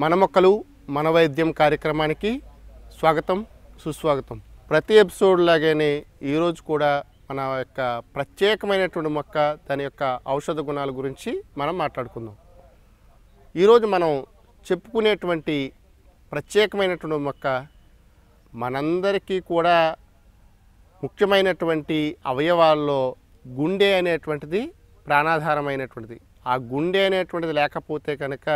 మన మొక్కలు మన వైద్యం కార్యక్రమానికి స్వాగతం సుస్వాగతం. ప్రతి ఎపిసోడ్ లాగానే ఈరోజు కూడా మన యొక్క ప్రత్యేకమైనటువంటి మొక్క దాని యొక్క ఔషధ గుణాల గురించి మనం మాట్లాడుకుందాం. ఈరోజు మనం చెప్పుకునేటువంటి ప్రత్యేకమైనటువంటి మొక్క మనందరికీ కూడా ముఖ్యమైనటువంటి అవయవాల్లో గుండె అనేటువంటిది ప్రాణాధారమైనటువంటిది. ఆ గుండె అనేటువంటిది లేకపోతే కనుక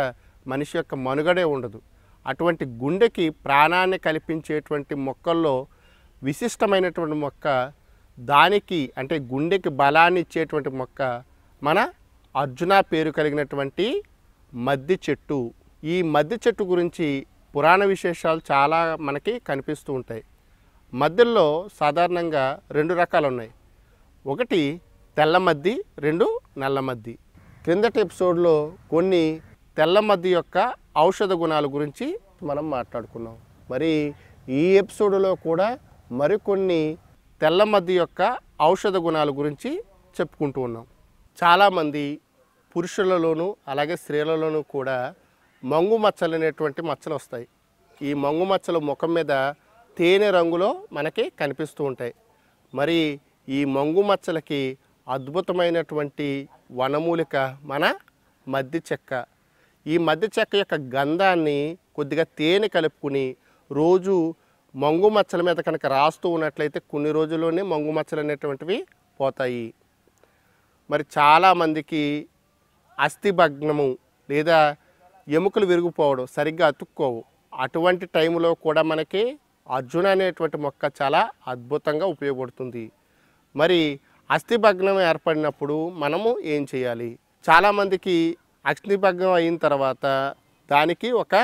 మనిషి యొక్క మనుగడే ఉండదు. అటువంటి గుండెకి ప్రాణాన్ని కల్పించేటువంటి మొక్కల్లో విశిష్టమైనటువంటి మొక్క దానికి అంటే గుండెకి బలాన్ని ఇచ్చేటువంటి మొక్క మన అర్జున పేరు కలిగినటువంటి మద్ది చెట్టు. ఈ మద్ది చెట్టు గురించి పురాణ విశేషాలు చాలా మనకి కనిపిస్తూ ఉంటాయి. మధ్యలో సాధారణంగా రెండు రకాలు ఉన్నాయి. ఒకటి తెల్ల మద్ది రెండు నల్ల మద్ది. క్రిందటి ఎపిసోడ్లో కొన్ని తెల్ల మద్ది యొక్క ఔషధ గుణాల గురించి మనం మాట్లాడుకున్నాం. మరి ఈ ఎపిసోడ్లో కూడా మరికొన్ని తెల్ల మద్ది యొక్క ఔషధ గుణాల గురించి చెప్పుకుంటూ ఉన్నాం. చాలామంది పురుషులలోనూ అలాగే స్త్రీలలోనూ కూడా మంగు మచ్చలు అనేటువంటి మచ్చలు వస్తాయి. ఈ మంగు మచ్చలు ముఖం మీద తేనె రంగులో మనకి కనిపిస్తూ ఉంటాయి. మరి ఈ మంగు మచ్చలకి అద్భుతమైనటువంటి వనమూలిక మన మద్ది చెక్క. ఈ మధ్య చెక్క యొక్క గంధాన్ని కొద్దిగా తేనె కలుపుకుని రోజు మంగు మచ్చల మీద కనుక రాస్తూ ఉన్నట్లయితే కొన్ని రోజుల్లోనే మంగు మచ్చలు అనేటువంటివి పోతాయి. మరి చాలామందికి అస్థిభగ్నము లేదా ఎముకలు విరిగిపోవడం సరిగ్గా అతుక్కోవు. అటువంటి టైంలో కూడా మనకి అర్జున అనేటువంటి మొక్క చాలా అద్భుతంగా ఉపయోగపడుతుంది. మరి అస్థిభగ్నం ఏర్పడినప్పుడు మనము ఏం చేయాలి? చాలామందికి అస్థిభగ్నం అయిన తర్వాత దానికి ఒక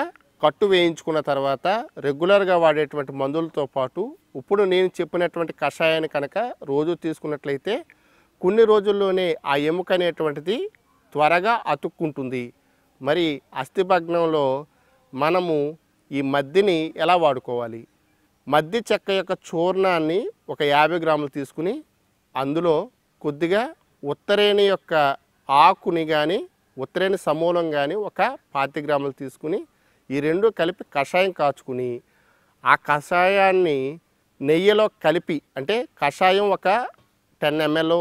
కట్టు వేయించుకున్న తర్వాత రెగ్యులర్గా వాడేటువంటి మందులతో పాటు ఇప్పుడు నేను చెప్పినటువంటి కషాయాన్ని కనుక రోజు తీసుకున్నట్లయితే కొన్ని రోజుల్లోనే ఆ ఎముక అనేటువంటిది త్వరగా అతుక్కుంటుంది. మరి అస్థిభగ్నంలో మనము ఈ మద్దిని ఎలా వాడుకోవాలి? మద్ది చెక్క యొక్క చూర్ణాన్ని ఒక యాభై గ్రాములు తీసుకుని అందులో కొద్దిగా ఉత్తరేణి యొక్క ఆకుని కానీ ఉత్తరేణి సమూలం కానీ ఒక పాతి గ్రాములు తీసుకుని ఈ రెండు కలిపి కషాయం కాచుకుని ఆ కషాయాన్ని నెయ్యిలో కలిపి అంటే కషాయం ఒక టెన్ ఎంఎల్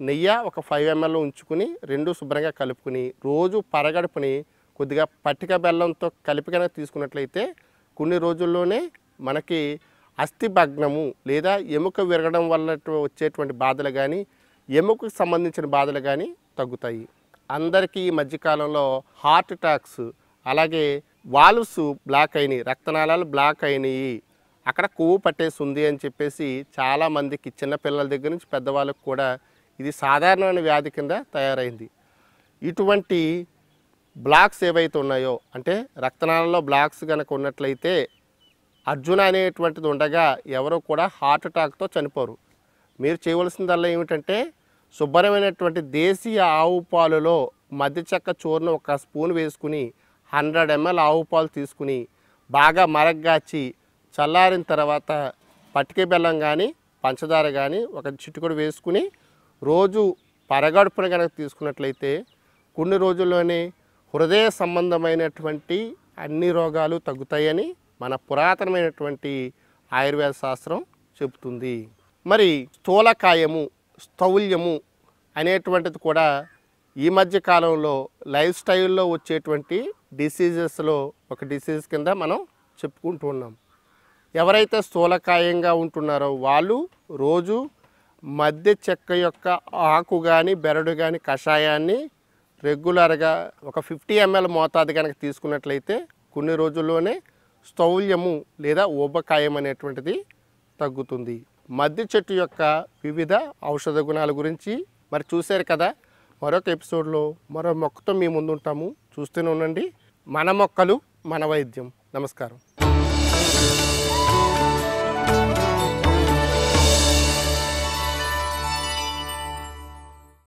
నెయ్యి ఒక ఫైవ్ ఎంఎల్ ఉంచుకుని రెండు శుభ్రంగా కలుపుకుని రోజు పరగడుపుని కొద్దిగా పట్టిక బెల్లంతో కలిపి కనుక తీసుకున్నట్లయితే కొన్ని రోజుల్లోనే మనకి అస్థిభగ్నము లేదా ఎముక విరగడం వల్ల వచ్చేటువంటి బాధలు కానీ ఎముకకు సంబంధించిన బాధలు కానీ తగ్గుతాయి. అందరికీ ఈ మధ్యకాలంలో హార్ట్ అటాక్స్ అలాగే వాల్వ్స్ బ్లాక్ అయినాయి రక్తనాళాలు బ్లాక్ అయినాయి. అక్కడ కొవ్వు పట్టేసి ఉంది అని చెప్పేసి చాలామందికి చిన్నపిల్లల దగ్గర నుంచి పెద్దవాళ్ళకు కూడా ఇది సాధారణమైన వ్యాధి కింద తయారైంది. ఇటువంటి బ్లాక్స్ ఏవైతే ఉన్నాయో అంటే రక్తనాళంలో బ్లాక్స్ కనుక ఉన్నట్లయితే అర్జున అనేటువంటిది ఉండగా ఎవరు కూడా హార్ట్ అటాక్తో చనిపోరు. మీరు చేయవలసిందల్లా ఏమిటంటే శుభ్రమైనటువంటి దేశీయ ఆవు పాలులో మధ్య చెక్క చూర్ణ ఒక స్పూన్ వేసుకుని హండ్రెడ్ ఎంఎల్ ఆవు పాలు తీసుకుని బాగా మరగ్గాచి చల్లారిన తర్వాత పట్టిక బెల్లం కానీ పంచదార కానీ ఒక చిట్టుకుడు వేసుకుని రోజు పరగడుపున కనుక తీసుకున్నట్లయితే కొన్ని రోజుల్లోనే హృదయ సంబంధమైనటువంటి అన్ని రోగాలు తగ్గుతాయని మన పురాతనమైనటువంటి ఆయుర్వేద శాస్త్రం చెబుతుంది. మరి స్థూలకాయము స్థౌల్యము అనేటువంటిది కూడా ఈ మధ్య కాలంలో లైఫ్ స్టైల్లో వచ్చేటువంటి డిసీజెస్లో ఒక డిసీజ్ కింద మనం చెప్పుకుంటూ ఉన్నాం. ఎవరైతే స్థూలకాయంగా ఉంటున్నారో వాళ్ళు రోజు మధ్య చెక్క యొక్క ఆకు కానీ బెరడు కానీ కషాయాన్ని రెగ్యులర్గా ఒక ఫిఫ్టీ ఎంఎల్ మోతాదు కనుక తీసుకున్నట్లయితే కొన్ని రోజుల్లోనే స్థౌల్యము లేదా ఊబకాయం అనేటువంటిది తగ్గుతుంది. మద్ది చెట్టు యొక్క వివిధ ఔషధ గుణాల గురించి మరి చూశారు కదా. మరొక ఎపిసోడ్లో మరో మొక్కతో మీ ముందుంటాము. చూస్తూనే ఉండండి. మన మొక్కలు మన వైద్యం. నమస్కారం.